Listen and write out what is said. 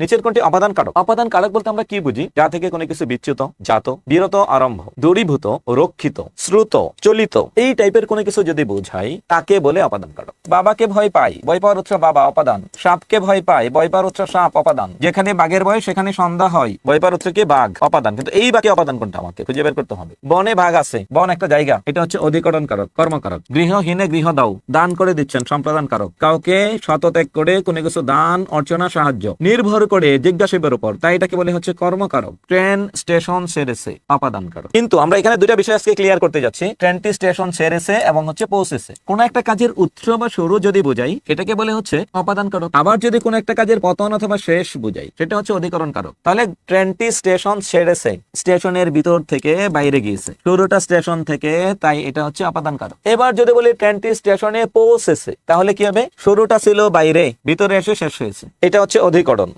নিচের কোনটি অপাদান কারক অপাদান কারক বলতে আমরা কি বুঝি? যা থেকে কোনো কিছু বিচ্যুত, জাত, বিরত, আরম্ভ, দূরীভূত, রক্ষিত, শ্রুত, চলিত, এই টাইপের কোনো কিছু যদি বোঝাই, তাকে বলে অপাদান কারক বাবাকে ভয় পাই ভয় পাওয়ার উৎস বাবা, অপাদান। সাপকে ভয় পাই ভয় পাওয়ার উৎস সাপ, অপাদান। যেখানে বাঘের ভয় সেখানে সন্ধ্যা হয় ভয় পাওয়ার উৎস কি বাঘ, অপাদান। কিন্তু এই বাকি অপাদান কোনটা আমাকে? খুঁজে বের করতে হবে। বনে ভাগ আছে, বন একটা জায়গা। এটা হচ্ছে অধিকরণ কারক কর্মকারক। গৃহহীনে গৃহ দাও, দান করে দিচ্ছেন সম্প্রদান কারক কাউকে শতত্যাগ করে কোনো কিছু দান, অর্চনা, সাহায্য, নির্ভর করে জিজ্ঞাসের উপর। তাই এটাকে বলে হচ্ছে কর্মকারক। ট্রেন স্টেশন সেরেছে অপাদান কারক কিন্তু আমরা এখানে দুটা বিষয় আজকে ক্লিয়ার করতে যাচ্ছি। ট্রেনটি স্টেশন সেরেছে এবং হচ্ছে পৌঁছেছে। কোন একটা কাজের উৎস বা শুরু যদি বুঝাই, এটাকে বলে হচ্ছে অপাদান কারক আবার যদি কোন একটা কাজের পতন অথবা শেষ বুঝাই, সেটা হচ্ছে অধিকরণ কারক তাহলে ট্রেনটি স্টেশন ছেড়েছে, স্টেশনের ভিতর থেকে বাইরে গিয়েছে। শুরুটা স্টেশন থেকে, তাই এটা হচ্ছে অপাদান কারক এবার যদি বলি ট্রেনটি স্টেশনে পৌঁছেছে, তাহলে কি হবে? শুরুটা ছিল বাইরে, ভিতরে এসে শেষ হয়েছে। এটা হচ্ছে অধিকরণ।